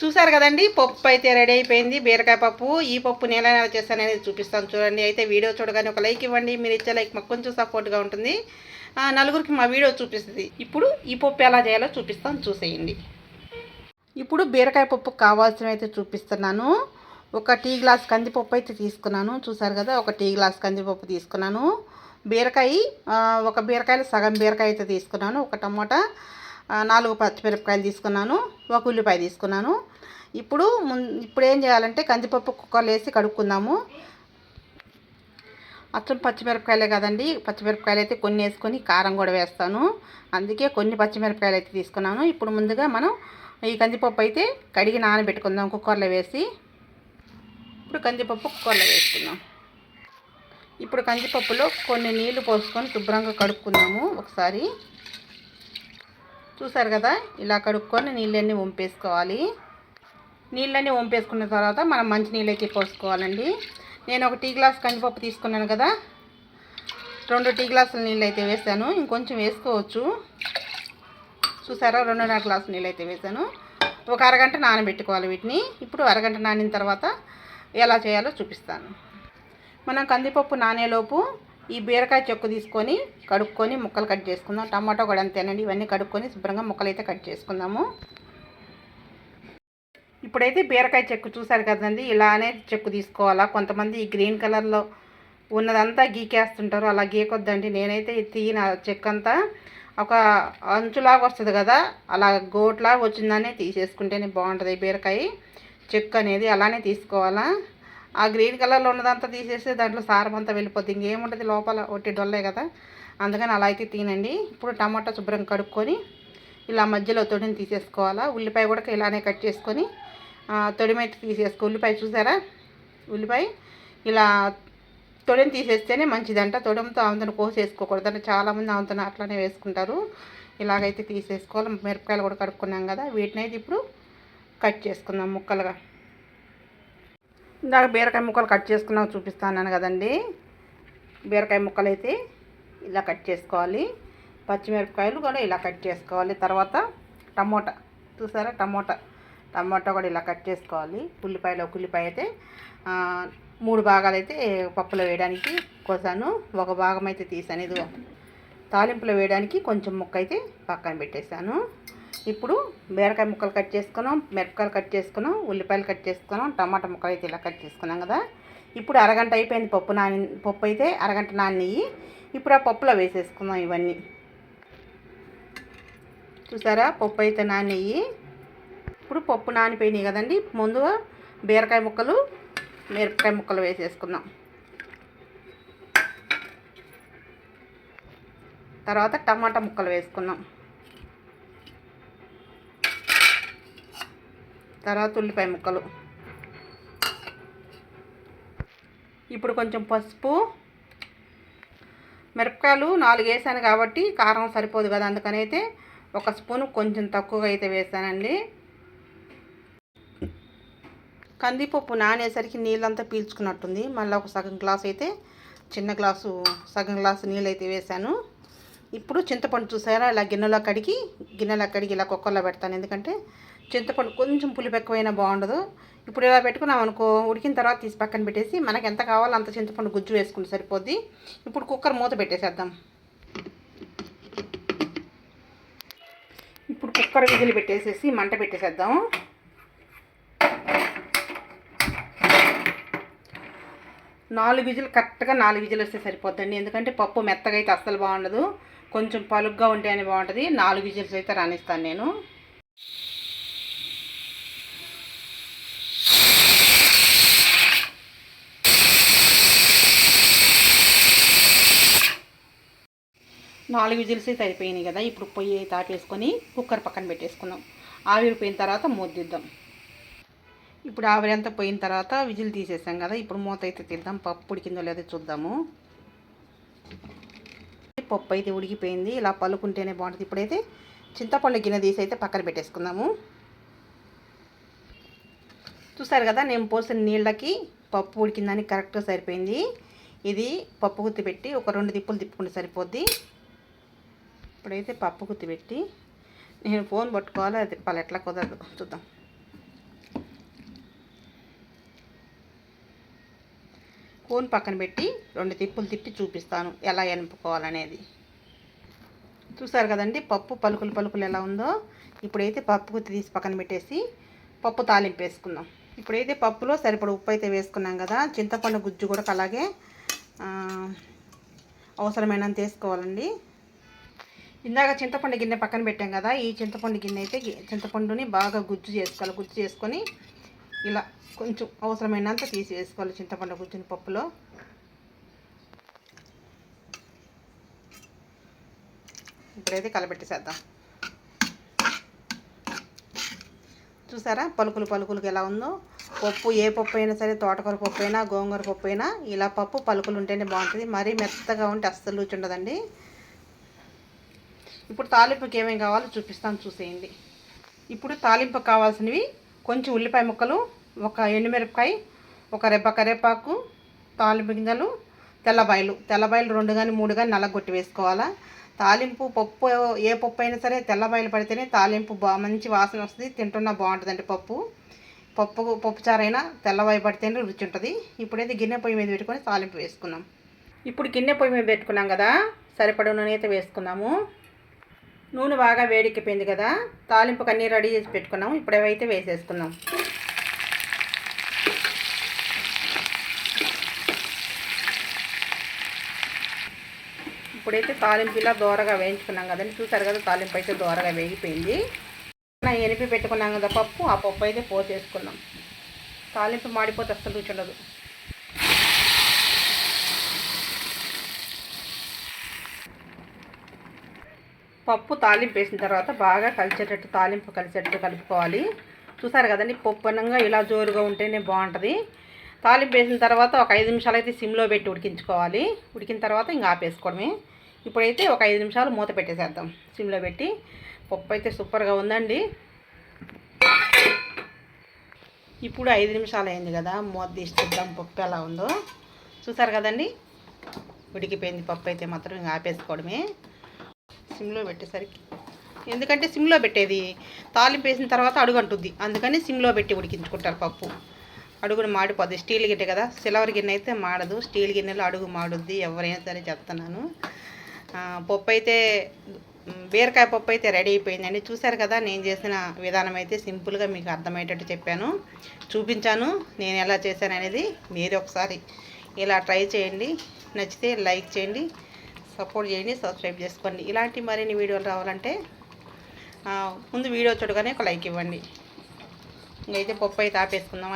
చూసారు కదండి పప్పు అయితే రెడీ అయిపోయింది. బీరకాయ పప్పు ఈ పప్పు నేను ఎలా చేస్తాను అనేది చూపిస్తాను చూడండి. అయితే వీడియో చూడగానే ఒక లైక్ ఇవ్వండి. మీరు ఇచ్చే లైక్ మాకు కొంచెం సపోర్ట్గా ఉంటుంది. నలుగురికి మా వీడియో చూపిస్తుంది. ఇప్పుడు ఈ పప్పు ఎలా చేయాలో చూపిస్తాను చూసేయండి. ఇప్పుడు బీరకాయ పప్పు కావాల్సినవి అయితే చూపిస్తున్నాను. ఒక టీ గ్లాస్ కందిపప్పు అయితే తీసుకున్నాను. చూసారు కదా ఒక టీ గ్లాస్ కందిపప్పు తీసుకున్నాను. బీరకాయ ఒక బీరకాయలు సగం బీరకాయ అయితే తీసుకున్నాను. ఒక టమాటా నాలుగు పచ్చిమిరపకాయలు తీసుకున్నాను ఒక ఉల్లిపాయ తీసుకున్నాను. ఇప్పుడు ఇప్పుడు ఏం చేయాలంటే కందిపప్పు కుక్కర్లో వేసి కడుక్కుందాము. అచ్చం పచ్చిమిరపకాయలే కదండి పచ్చిమిరపకాయలు అయితే కొన్ని వేసుకొని కారం కూడా వేస్తాను. అందుకే కొన్ని పచ్చిమిరపకాయలు అయితే తీసుకున్నాను. ఇప్పుడు ముందుగా మనం ఈ కందిపప్పు అయితే కడిగి నానబెట్టుకుందాం కుక్కర్లో వేసి. ఇప్పుడు కందిపప్పు కుక్కర్లో వేసుకుందాం. ఇప్పుడు కందిపప్పులో కొన్ని నీళ్ళు పోసుకొని శుభ్రంగా కడుక్కుందాము ఒకసారి. చూసారు కదా? ఇలా కడుక్కొని నీళ్ళన్నీ వంపేసుకోవాలి. నీళ్ళన్నీ వంపేసుకున్న తర్వాత మనం మంచి నీళ్ళైతే పోసుకోవాలండి. నేను ఒక టీ గ్లాస్ కందిపప్పు తీసుకున్నాను కదా? రెండు టీ గ్లాసుల నీళ్ళు అయితే వేసాను. ఇంకొంచెం వేసుకోవచ్చు. చూసారా? రెండున్నర గ్లాసు నీళ్ళు అయితే వేసాను. ఒక అరగంట నానబెట్టుకోవాలి వీటిని. ఇప్పుడు అరగంట నానిన తర్వాత ఎలా చేయాలో చూపిస్తాను. మనం కందిపప్పు నానేలోపు ఈ బీరకాయ చెక్కు తీసుకొని కడుక్కొని ముక్కలు కట్ చేసుకుందాం. టమాటో కూడా అంతేనండి. ఇవన్నీ కడుక్కొని శుభ్రంగా ముక్కలు అయితే కట్ చేసుకుందాము. ఇప్పుడైతే బీరకాయ చెక్కు చూసారు కదండి. ఇలానే చెక్కు తీసుకోవాలా? కొంతమంది ఈ గ్రీన్ కలర్లో ఉన్నదంతా గీకేస్తుంటారు. అలా గీకొద్దండి. నేనైతే ఈ చెక్కంతా అంతా ఒక అంచులాగా వస్తుంది కదా. అలా గోట్లాగా వచ్చిందనే తీసేసుకుంటేనే బాగుంటుంది బీరకాయ చెక్కు అనేది. అలానే తీసుకోవాలా? ఆ గ్రీన్ కలర్లో ఉన్నదంతా తీసేస్తే దాంట్లో సారం అంతా వెళ్ళిపోద్ది. ఇంకేముంటుంది లోపల ఒట్టి డొల్లే కదా. అందుకని అలా అయితే తినండి. ఇప్పుడు టమాటా శుభ్రంగా కడుక్కొని ఇలా మధ్యలో తొడిని తీసేసుకోవాలా. ఉల్లిపాయ కూడా ఇలానే కట్ చేసుకొని తొడిమైతే తొడిమెట్టి తీసేసుకో. ఉల్లిపాయ చూసారా? ఉల్లిపాయ ఇలా తొడిని తీసేస్తేనే మంచిదంట. తొడంతో ఆమెతను కోసేసుకోకూడదు అంటే చాలామంది ఆమెతను అట్లానే వేసుకుంటారు. ఇలాగైతే తీసేసుకోవాలి. మిరపకాయలు కూడా కడుక్కున్నాం కదా. వీటిని అయితే ఇప్పుడు కట్ చేసుకుందాం ముక్కలుగా. ఇందాక బీరకాయ ముక్కలు కట్ చేసుకున్నాక చూపిస్తాను కదండి. బీరకాయ ముక్కలు అయితే ఇలా కట్ చేసుకోవాలి. పచ్చిమిరపకాయలు కూడా ఇలా కట్ చేసుకోవాలి. తర్వాత టమోటా. చూసారా? టమోటా. టమోటా కూడా ఇలా కట్ చేసుకోవాలి. ఉల్లిపాయలు ఒక ఉల్లిపాయ అయితే మూడు భాగాలు అయితే పప్పులో వేయడానికి కోసాను. ఒక భాగం అయితే తీసాను. ఇది తాలింపులో వేయడానికి కొంచెం ముక్క అయితే పక్కన పెట్టేశాను. ఇప్పుడు బీరకాయ ముక్కలు కట్ చేసుకున్నాం మిరపకాయలు కట్ చేసుకున్నాం ఉల్లిపాయలు కట్ చేసుకున్నాం టమాటా ముక్కలు అయితే ఇలా కట్ చేసుకున్నాం కదా. ఇప్పుడు అరగంట అయిపోయింది పప్పు నాని పప్పు అయితే అరగంట నానియి ఇప్పుడు ఆ పప్పులో వేసేసుకుందాం ఇవన్నీ. చూసారా? పప్పు అయితే నానియి ఇప్పుడు పప్పు నానిపోయినాయి కదండి. ముందుగా బీరకాయ ముక్కలు మిరపకాయ ముక్కలు వేసేసుకుందాం. తర్వాత టమాటా ముక్కలు వేసుకుందాం. తర్వాత ఉల్లిపాయ ముక్కలు. ఇప్పుడు కొంచెం పసుపు మిరపకాయలు నాలుగు వేసాను కాబట్టి కారం సరిపోదు కదా అందుకని అయితే ఒక స్పూన్ కొంచెం తక్కువగా అయితే వేసానండి. కందిపప్పు నానేసరికి నీళ్ళంతా పీల్చుకున్నట్టుంది. మళ్ళీ ఒక సగం గ్లాస్ అయితే చిన్న గ్లాసు సగం గ్లాసు నీళ్ళు అయితే వేసాను. ఇప్పుడు చింతపండు చూసారా? ఇలా గిన్నెలో కడిగి గిన్నెలో కడిగి ఇలా కుక్కర్లో పెడతాను. ఎందుకంటే చింతపండు కొంచెం పులుపు ఎక్కువైనా బాగుండదు. ఇప్పుడు ఇలా పెట్టుకున్నాం అనుకో ఉడికిన తర్వాత తీసి పక్కన పెట్టేసి మనకి ఎంత కావాలో అంత చింతపండు గుజ్జు వేసుకుంటే సరిపోద్ది. ఇప్పుడు కుక్కర్ మూత పెట్టేసేద్దాం. ఇప్పుడు కుక్కర్ విజిల్ పెట్టేసేసి మంట పెట్టేసేద్దాం. నాలుగు విజులు కరెక్ట్గా నాలుగు విజులు వస్తే సరిపోద్దండి. ఎందుకంటే పప్పు మెత్తగా అయితే అస్సలు బాగుండదు. కొంచెం పలుగ్గా ఉంటే అని బాగుంటుంది. నాలుగు విజిల్స్ అయితే రానిస్తాను నేను. నాలుగు విజిల్స్ అయితే అయిపోయినాయి కదా. ఇప్పుడు పొయ్యి అయితే ఆపేసుకొని కుక్కర్ పక్కన పెట్టేసుకుందాం. ఆవిరిపోయిన తర్వాత మూద్దిద్దాం ఇప్పుడు ఆవిరి అంతా పోయిన తర్వాత విజిల్ తీసేసాం కదా. ఇప్పుడు మూత అయితే తీద్దాం. పప్పు ఉడికిందో లేదో చూద్దాము. పప్పు అయితే ఉడికిపోయింది. ఇలా పలుకుంటేనే బాగుంటుంది. ఇప్పుడైతే చింతపండు గిన్నె తీసి అయితే పక్కన పెట్టేసుకుందాము. చూసారు కదా నేను పోసిన నీళ్ళకి పప్పు ఉడికిందని కరెక్ట్గా సరిపోయింది. ఇది పప్పు గుత్తి పెట్టి ఒక రెండు దిప్పులు తిప్పుకుంటే సరిపోద్ది. ఇప్పుడైతే పప్పు గుర్తుపెట్టి నేను ఫోన్ పట్టుకోవాలి అది పలు ఎట్లా కుదరదు. చూద్దాం. ఫోన్ పక్కన పెట్టి రెండు తిప్పులు తిప్పి చూపిస్తాను ఎలా ఎనుపుకోవాలనేది. చూసారు కదండి పప్పు పలుకులు పలుకులు ఎలా ఉందో? ఇప్పుడైతే పప్పు గుత్తి తీసి పక్కన పెట్టేసి పప్పు తాలింపు వేసుకుందాం. ఇప్పుడైతే పప్పులో సరిపడ ఉప్పు అయితే వేసుకున్నాం కదా చింతపండు గుజ్జు కూడా అలాగే అవసరమైనంత వేసుకోవాలండి. ఇందాక చింతపండు గిన్నె పక్కన పెట్టాం కదా ఈ చింతపండు గిన్నె అయితే చింతపండుని బాగా గుజ్జు చేసుకోవాలి గుజ్జు చేసుకొని ఇలా కొంచెం అవసరమైనంత తీసి వేసుకోవాలి చింతపండు గుజ్జుని పప్పులో. ఇప్పుడైతే కలబెట్టేసేద్దాం. చూసారా? పలుకులు పలుకులకు ఎలా ఉందో? పప్పు ఏ పప్పు అయినా సరే తోటకూర పప్పు అయినా గోంగూర పప్పు అయినా ఇలా పప్పు పలుకులు ఉంటేనే బాగుంటుంది. మరీ మెత్తగా ఉంటే అస్సలు రుచి ఉండదండి. ఇప్పుడు తాలింపుకి ఏమేమి కావాలో చూపిస్తాను చూసేయండి. ఇప్పుడు తాలింపు కావాల్సినవి కొంచెం ఉల్లిపాయ ముక్కలు ఒక ఎండుమిరపకాయ ఒక రెబ్బ కరివేపాకు తాలింపు గింజలు తెల్లబాయలు. తెల్లబాయలు రెండు కానీ మూడు కానీ నల్లగొట్టి వేసుకోవాలా. తాలింపు పప్పు ఏ పప్పు అయినా సరే తెల్లబాయలు పడితేనే తాలింపు బా మంచి వాసన వస్తుంది తింటున్నా బాగుంటుందండి పప్పు. పప్పు పప్పు చారైనా తెల్లబాయి పడితేనే రుచి ఉంటుంది. ఇప్పుడైతే గిన్నె పొయ్యి మీద పెట్టుకొని తాలింపు వేసుకున్నాం. ఇప్పుడు గిన్నె పొయ్యి మీద పెట్టుకున్నాం కదా సరిపడ నూనె అయితే వేసుకున్నాము నూనె బాగా వేడెక్కిపోయింది కదా తాలింపు అన్నీ రెడీ చేసి పెట్టుకున్నాము. ఇప్పుడు అవైతే వేసేసుకున్నాం ఇప్పుడైతే తాలింపు ఇలా దోరగా వేయించుకున్నాం కదండి. చూసారు కదా తాలింపు అయితే దోరగా వేగిపోయింది. ఎనిపి పెట్టుకున్నాం కదా పప్పు ఆ పప్పు అయితే పోసేసుకున్నాం. తాలింపు మాడిపోతే అస్సలు రుచి ఉండదు. పప్పు తాలింపు వేసిన తర్వాత బాగా కలిసేటట్టు తాలింపు కలిసేటట్టు కలుపుకోవాలి. చూసారు కదండి పప్పు అనంగా ఇలా జోరుగా ఉంటేనే బాగుంటుంది. తాలింపు వేసిన తర్వాత ఒక ఐదు నిమిషాలు అయితే సిమ్లో పెట్టి ఉడికించుకోవాలి. ఉడికిన తర్వాత ఇంకా ఆపేసుకోవడమే. ఇప్పుడైతే ఒక ఐదు నిమిషాలు మూత పెట్టేసేద్దాం. సిమ్లో పెట్టి పప్పు అయితే సూపర్గా ఉందండి. ఇప్పుడు ఐదు నిమిషాలు అయింది కదా మూత తీసి చూద్దాం పప్పు ఎలా ఉందో. చూసారు కదండి ఉడికిపోయింది పప్పు అయితే మాత్రం ఇంకా ఆపేసుకోవడమే. సిమ్లో పెట్టేసరికి. ఎందుకంటే సిమ్లో పెట్టేది తాలింపు వేసిన తర్వాత అడుగు అంటుంది అందుకని సిమ్లో పెట్టి ఉడికించుకుంటారు పప్పు. అడుగును మాడిపోద్ది. స్టీల్ గిన్నె కదా సిల్వర్ గిన్నె అయితే మాడదు. స్టీల్ గిన్నెలో అడుగు మాడుద్ది. ఎవరైనా సరే చెప్తున్నాను. పప్పు అయితే బీరకాయ పప్పు అయితే రెడీ అయిపోయిందండి. చూశారు కదా నేను చేసిన విధానం అయితే సింపుల్గా మీకు అర్థమయ్యేటట్టు చెప్పాను. చూపించాను. నేను ఎలా చేశాను అనేది మీరు ఒకసారి ఇలా ట్రై చేయండి. నచ్చితే లైక్ చేయండి. సపోర్ట్ చేయండి సబ్స్క్రైబ్ చేసుకోండి. ఇలాంటి మరిన్ని వీడియోలు రావాలంటే ముందు వీడియో చూడగానే ఒక లైక్ ఇవ్వండి. ఇంకైతే పప్పు అయితే ఆపేసుకుందాం.